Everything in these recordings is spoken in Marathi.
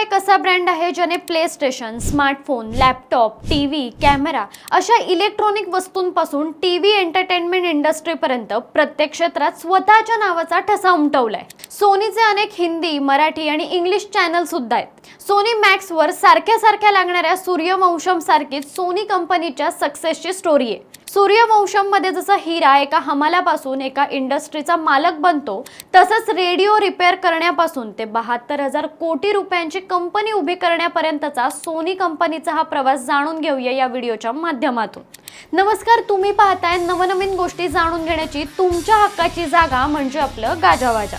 एक असा ब्रँड आहे ज्याने PlayStation smartphone laptop T V camera अशा इलेक्ट्रॉनिक वस्तूंपासून टी व्ही एंटरटेनमेंट इंडस्ट्रीपर्यंत प्रत्येक क्षेत्रात स्वतःच्या नावाचा ठसा उमटवलाय. सोनीचे अनेक हिंदी मराठी आणि इंग्लिश चॅनल सुद्धा आहेत. सोनी मॅक्सवर सारख्या सारख्या लागणाऱ्या सूर्यवंशम सारखीच सोनी कंपनीच्या सक्सेसची स्टोरी आहे. सूर्यवंशममध्ये जसं हिरा एका हमालापासून एका इंडस्ट्रीचा मालक बनतो तसंच रेडिओ रिपेअर करण्यापासून ते बहात्तर हजार कोटी रुपयांची कंपनी उभी करण्यापर्यंतचा सोनी कंपनीचा हा प्रवास जाणून घेऊया या व्हिडिओच्या माध्यमातून. नमस्कार तुम्ही पाहताय नवनवीन गोष्टी जाणून घेण्याची तुमच्या हक्काची जागा म्हणजे आपलं गाजावाजा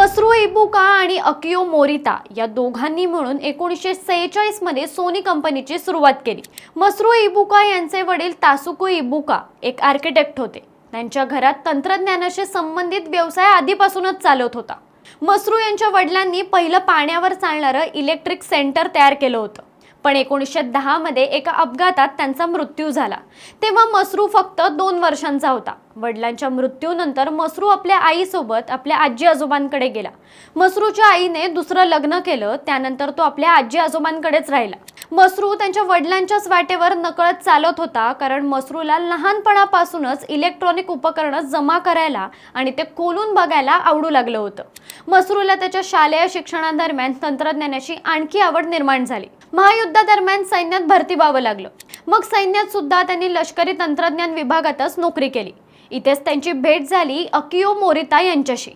मसरू इबुका आणि अकियो मोरिता या दोघांनी मिळून एकोणीसशे सेहेचाळीसमध्ये सोनी कंपनीची सुरुवात केली. मसरू इबुका यांचे वडील तासुको इबुका एक आर्किटेक्ट होते. त्यांच्या घरात तंत्रज्ञानाशी संबंधित व्यवसाय आधीपासूनच चालत होता. मसरू यांच्या वडिलांनी पहिलं पाण्यावर चालणारं इलेक्ट्रिक सेंटर तयार केलं होतं. पण एकोणीसशे दहामध्ये एका अपघातात त्यांचा मृत्यू झाला. तेव्हा मसरू फक्त दोन वर्षांचा होता. वडिलांच्या मृत्यूनंतर मसरू आपल्या आईसोबत आपल्या आजी आजोबांकडे गेला. मसरूच्या आईने दुसरं लग्न केलं त्यानंतर तो आपल्या आजी आजोबांकडेच राहिला. मसरू त्यांच्या वडिलांच्याच वाटेवर नकळत चालत होता कारण मसरूला लहानपणापासूनच इलेक्ट्रॉनिक उपकरणं जमा करायला आणि ते खोलून बघायला आवडू लागलं होतं. मसरूला त्याच्या शालेय शिक्षणादरम्यान तंत्रज्ञानाची आणखी आवड निर्माण झाली. महायुद्धादरम्यान सैन्यात भरती व्हावं लागलं. मग सैन्यात सुद्धा त्यांनी लष्करी तंत्रज्ञान विभागातच नोकरी केली. इथेच त्यांची भेट झाली अकियो मोरिता यांच्याशी.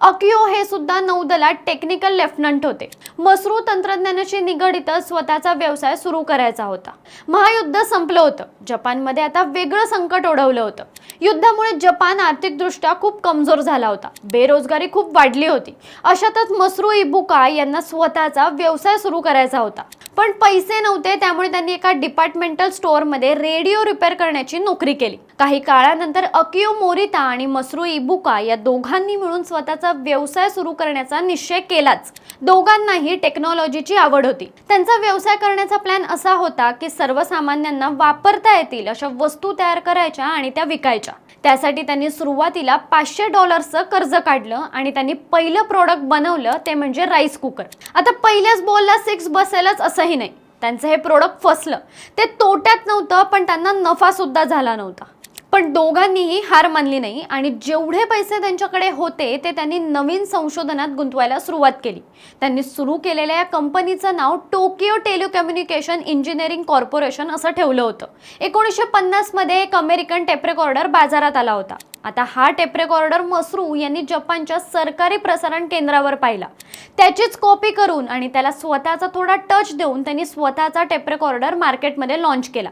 अकियो हे सुद्धा नौदलात टेक्निकल लेफ्टनंट होते. मसरू तंत्रज्ञानाशी निगडितच स्वतःचा व्यवसाय सुरू करायचा होता. महायुद्ध संपलं होतं. जपानमध्ये आता वेगळं संकट ओढवलं होतं. युद्धामुळे जपान आर्थिकदृष्ट्या खूप कमजोर झाला होता. बेरोजगारी खूप वाढली होती. अशातच मसरू इबुका यांना स्वतःचा व्यवसाय सुरू करायचा होता. पण पैसे नव्हते त्यामुळे त्यांनी एका डिपार्टमेंटल स्टोअरमध्ये रेडिओ रिपेअर करण्याची नोकरी केली. काही काळानंतर अकियो मोरिता आणि मसरू इबुका या दोघांनी मिळून स्वतःचा व्यवसाय सुरू करण्याचा निश्चय केलाच. दोघांनाही टेक्नॉलॉजीची आवड होती. त्यांचा व्यवसाय करण्याचा प्लॅन असा होता की सर्वसामान्यांना वापरता येतील अशा वस्तू तयार करायच्या आणि त्या विकायच्या. त्यासाठी त्यांनी सुरुवातीला पाचशे डॉलर्सचं कर्ज काढलं आणि त्यांनी पहिलं प्रोडक्ट बनवलं ते म्हणजे राईस कुकर आता पहिल्याच बॉलला सिक्स बसेलच असंही नाही. त्यांचं हे प्रोडक्ट फसलं. ते तोट्यात नव्हतं पण त्यांना नफा सुद्धा झाला नव्हता. पण दोघांनीही हार मानली नाही आणि जेवढे पैसे त्यांच्याकडे होते ते त्यांनी नवीन संशोधनात गुंतवायला सुरुवात केली. त्यांनी सुरू केलेल्या या कंपनीचं नाव टोकियो टेलिकम्युनिकेशन इंजिनिअरिंग कॉर्पोरेशन असं ठेवलं होतं. एकोणीसशे पन्नासमध्ये एक अमेरिकन टेपरेकॉर्डर बाजारात आला होता. आता हा टेप रेकॉर्डर मसरू यांनी जपानच्या सरकारी प्रसारण केंद्रावर पाहिला. त्याचीच कॉपी करून आणि त्याला स्वतःचा थोडा टच देऊन त्यांनी स्वतःचा टेप रेकॉर्डर मार्केटमध्ये लॉन्च केला.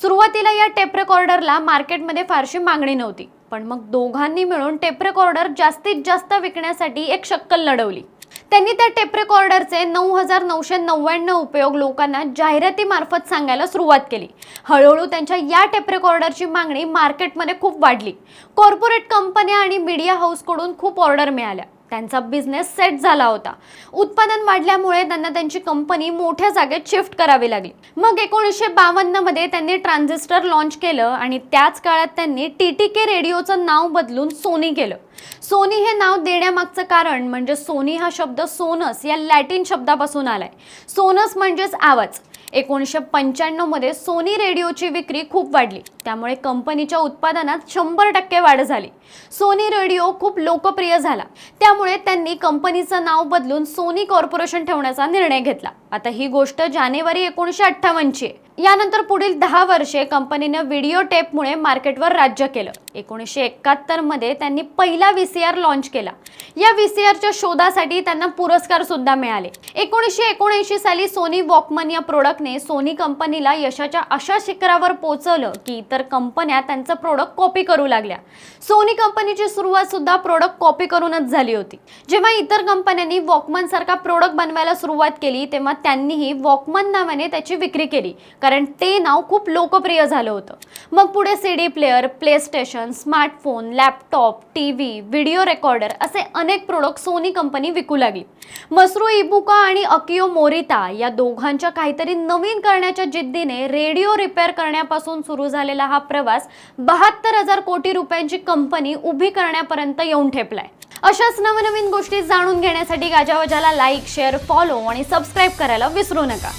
सुरुवातीला या टेप रेकॉर्डरला मार्केटमध्ये फारशी मागणी नव्हती. पण मग दोघांनी मिळून टेप रेकॉर्डर जास्तीत जास्त विकण्यासाठी एक शक्कल लढवली. त्यांनी त्या टेप रेकॉर्डरचे नऊ हजार नऊशे नव्याण्णव उपयोग लोकांना जाहिरातीमार्फत सांगायला सुरुवात केली. हळूहळू त्यांच्या या टेप रेकॉर्डरची मागणी मार्केटमध्ये खूप वाढली. कॉर्पोरेट कंपन्या आणि मीडिया हाऊसकडून खूप ऑर्डर मिळाल्या. त्यांचा बिझनेस सेट झाला होता. उत्पादन वाढल्यामुळे त्यांना त्यांची कंपनी मोठ्या जागेत शिफ्ट करावी लागली. मग एकोणीसशे बावन्नमध्ये त्यांनी ट्रान्झिस्टर लॉन्च केलं आणि त्याच काळात त्यांनी टी टी के रेडिओचं नाव बदलून सोनी केलं. सोनी हे नाव देण्यामागचं कारण म्हणजे सोनी हा शब्द सोनस या लॅटिन शब्दापासून आलाय. सोनस म्हणजेच आवाज. एकोणीसशे पंच्याण्णवमध्ये सोनी रेडिओची विक्री खूप वाढली. त्यामुळे कंपनीच्या उत्पादनात शंभर टक्के वाढ झाली. सोनी रेडिओ खूप लोकप्रिय झाला. त्यामुळे त्यांनी कंपनीचं नाव बदलून सोनी कॉर्पोरेशन ठेवण्याचा निर्णय घेतला. आता ही गोष्ट जानेवारी एकोणीसशे अठ्ठावन्नची आहे. यानंतर पुढील दहा वर्षे कंपनीनं व्हिडिओ टेपमुळे मार्केटवर राज्य केलं. एकोणीसशे एकाहत्तरमध्ये त्यांनी पहिला व्ही सी आर लॉन्च केला. या व्ही सी आरच्या शोधासाठी त्यांना पुरस्कार सुद्धा मिळाले. एकोणीसशे एकोणऐंशी साली सोनी वॉकमन या प्रोडक्टने सोनी कंपनीला यशाच्या अशा शिखरावर पोहोचवलं की इतर कंपन्या त्यांचं प्रोडक्ट कॉपी करू लागल्या. सोनी कंपनीची सुरुवात सुद्धा प्रोडक्ट कॉपी करूनच झाली होती. जेव्हा इतर कंपन्यांनी वॉकमन सारखा प्रोडक्ट बनवायला सुरुवात केली तेव्हा त्यांनीही वॉकमन नावाने त्याची विक्री केली. कारण ते नाव खूप लोकप्रिय झालं होतं. मग पुढे C D player PlayStation smartphone laptop T V video recorder असे अनेक प्रोडक्ट सोनी कंपनी विकू लागली. मसरू इबुका आणि अकियो मोरिता या दोघांच्या काहीतरी नवीन करण्याच्या जिद्दीने रेडिओ रिपेअर करण्यापासून सुरू झालेला हा प्रवास बहात्तर हजार कोटी रुपयांची कंपनी कंपनी उभी करण्यापर्यंत येऊन ठेपलाय. अशाच नवनवीन गोष्टी जाणून घेण्यासाठी गाजावाजाला लाईक शेअर फॉलो आणि सबस्क्राईब करायला विसरू नका.